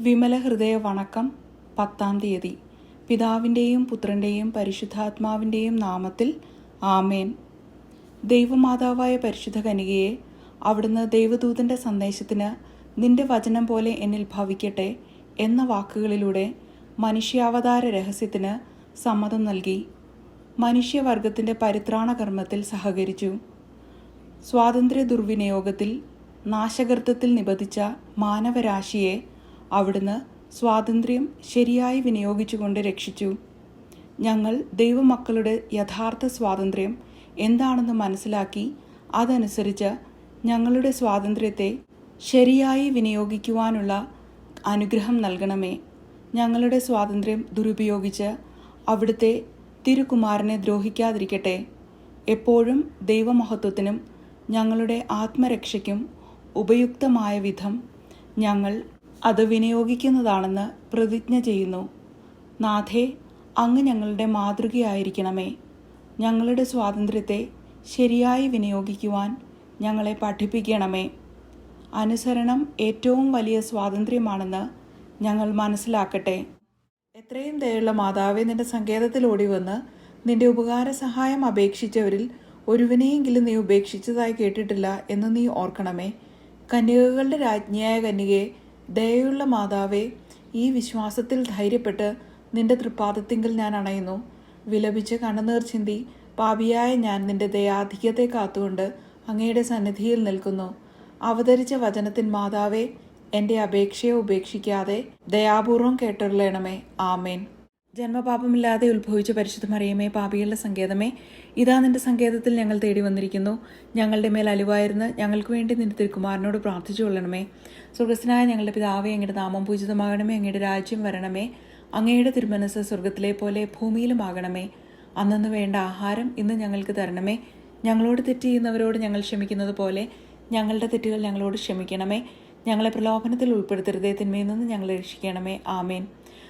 വിമല ഹൃദയ വണക്കം പത്താം തീയതി. പിതാവിന്റെയും പുത്രന്റെയും പരിശുദ്ധാത്മാവിന്റെയും നാമത്തിൽ ആമേൻ. ദൈവമാതാവായ പരിശുദ്ധ കനികയെ അവിടുന്ന് ദൈവദൂതന്റെ സന്ദേശത്തിന് നിന്റെ വചനം പോലെ എന്നിൽ ഭവിക്കട്ടെ എന്ന വാക്കുകളിലൂടെ മനുഷ്യാവതാര രഹസ്യത്തിന് സമ്മതം നൽകി. മനുഷ്യവർഗത്തിന്റെ പരിത്രാണ കർമ്മത്തിൽ സഹകരിച്ചു. സ്വാതന്ത്ര്യ ദുർവിനിയോഗത്തിൽ നാശകർത്തത്തിൽ നിബന്ധിച്ച മാനവരാശിയെ അവിടുന്ന് സ്വാതന്ത്ര്യം ശരിയായി വിനിയോഗിച്ചുകൊണ്ട് രക്ഷിച്ചു. ഞങ്ങൾ ദൈവമക്കളുടെ യഥാർത്ഥ സ്വാതന്ത്ര്യം എന്താണെന്ന് മനസ്സിലാക്കി അതനുസരിച്ച് ഞങ്ങളുടെ സ്വാതന്ത്ര്യത്തെ ശരിയായി വിനിയോഗിക്കുവാനുള്ള അനുഗ്രഹം നൽകണമേ. ഞങ്ങളുടെ സ്വാതന്ത്ര്യം ദുരുപയോഗിച്ച് അവിടുത്തെ തിരുകുമാരനെ ദ്രോഹിക്കാതിരിക്കട്ടെ. എപ്പോഴും ദൈവമഹത്വത്തിനും ഞങ്ങളുടെ ആത്മരക്ഷയ്ക്കും ഉപയുക്തമായ വിധം ഞങ്ങൾ അത് വിനിയോഗിക്കുന്നതാണെന്ന് പ്രതിജ്ഞ ചെയ്യുന്നു. നാഥേ അങ്ങ് ഞങ്ങളുടെ മാതൃകയായിരിക്കണമേ. ഞങ്ങളുടെ സ്വാതന്ത്ര്യത്തെ ശരിയായി വിനിയോഗിക്കുവാൻ ഞങ്ങളെ പഠിപ്പിക്കണമേ. അനുസരണം ഏറ്റവും വലിയ സ്വാതന്ത്ര്യമാണെന്ന് ഞങ്ങൾ മനസ്സിലാക്കട്ടെ. എത്രയും ദയുള്ള മാതാവെ നിന്റെ സങ്കേതത്തിൽ ഓടിവന്ന് നിന്റെ ഉപകാര സഹായം അപേക്ഷിച്ചവരിൽ ഒരുവിനെയെങ്കിലും നീ ഉപേക്ഷിച്ചതായി കേട്ടിട്ടില്ല എന്ന് നീ ഓർക്കണമേ. കന്യകകളുടെ രാജ്ഞിയായ കന്യകയെ ദയയുള്ള മാതാവേ ഈ വിശ്വാസത്തിൽ ധൈര്യപ്പെട്ട് നിന്റെ തൃപ്പാദത്തിങ്കിൽ ഞാൻ അണയുന്നു. വിലപിച്ച് കണ്ണുനീർ ചിന്തി പാപിയായ ഞാൻ നിന്റെ ദയാധിക്യത്തെ കാത്തുകൊണ്ട് അങ്ങയുടെ സന്നിധിയിൽ നിൽക്കുന്നു. അവതരിച്ച വചനത്തിൻ മാതാവേ എന്റെ അപേക്ഷയെ ഉപേക്ഷിക്കാതെ ദയാപൂർവം കേട്ടുള്ളണമേ ആമേൻ. ജന്മപാപമില്ലാതെ ഉത്ഭവിച്ച പരിശുദ്ധ മറിയമേ പാപികളുടെ സങ്കേതമേ ഇതാ നിന്റെ സങ്കേതത്തിൽ ഞങ്ങൾ തേടി വന്നിരിക്കുന്നു. ഞങ്ങളുടെ മേൽ അലിവായിരുന്ന് ഞങ്ങൾക്ക് വേണ്ടി നിന്റെ തിരുക്കുമാരനോട് പ്രാർത്ഥിച്ചു കൊള്ളണമേ. സ്വർഗസ്നായ ഞങ്ങളുടെ പിതാവേ അങ്ങയുടെ നാമം പൂജിതമാകണമേ അങ്ങയുടെ രാജ്യം വരണമേ. അങ്ങയുടെ തിരുമനസ് സ്വർഗത്തിലെ പോലെ ഭൂമിയിലും ആകണമേ. അന്നു വേണ്ട ആഹാരം ഇന്ന് ഞങ്ങൾക്ക് തരണമേ. ഞങ്ങളോട് തെറ്റ് ചെയ്യുന്നവരോട് ഞങ്ങൾ ക്ഷമിക്കുന്നത് പോലെ ഞങ്ങളുടെ തെറ്റുകൾ ഞങ്ങളോട് ക്ഷമിക്കണമേ. ഞങ്ങളെ പ്രലോഭനത്തിൽ ഉൾപ്പെടുത്തരുതേ തിന്മയിൽ നിന്ന് ഞങ്ങളെ രക്ഷിക്കണമേ. ആമേൻ.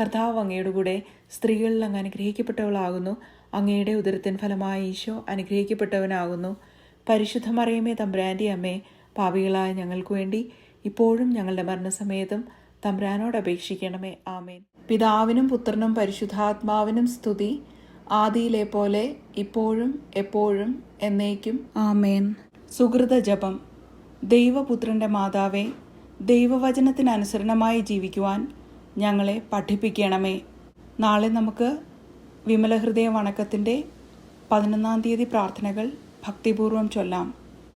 കർത്താവ് അങ്ങയുടെ കൂടെ സ്ത്രീകളിൽ അങ്ങ് അനുഗ്രഹിക്കപ്പെട്ടവളാകുന്നു. അങ്ങയുടെ ഉദരത്തിൻ ഫലമായ ഈശോ അനുഗ്രഹിക്കപ്പെട്ടവനാകുന്നു. പരിശുദ്ധ മറിയമേ തമ്പ്രാന്റെ അമ്മേ പാപികളായ ഞങ്ങൾക്ക് വേണ്ടി ഇപ്പോഴും ഞങ്ങളുടെ മരണസമയത്തും തമ്പ്രാനോട് അപേക്ഷിക്കണമേ. ആമേൻ. പിതാവിനും പുത്രനും പരിശുദ്ധാത്മാവിനും സ്തുതി. ആദിയിലെ പോലെ ഇപ്പോഴും എപ്പോഴും എന്നേക്കും. ആമേൻ. സുഹൃത ജപം. ദൈവപുത്രന്റെ മാതാവേ ദൈവവചനത്തിനനുസരണമായി ജീവിക്കുവാൻ ഞങ്ങളെ പഠിപ്പിക്കണമേ. നാളെ നമുക്ക് വിമലഹൃദയ വണക്കത്തിന്റെ പതിനൊന്നാം തീയതി പ്രാർത്ഥനകൾ ഭക്തിപൂർവം ചൊല്ലാം.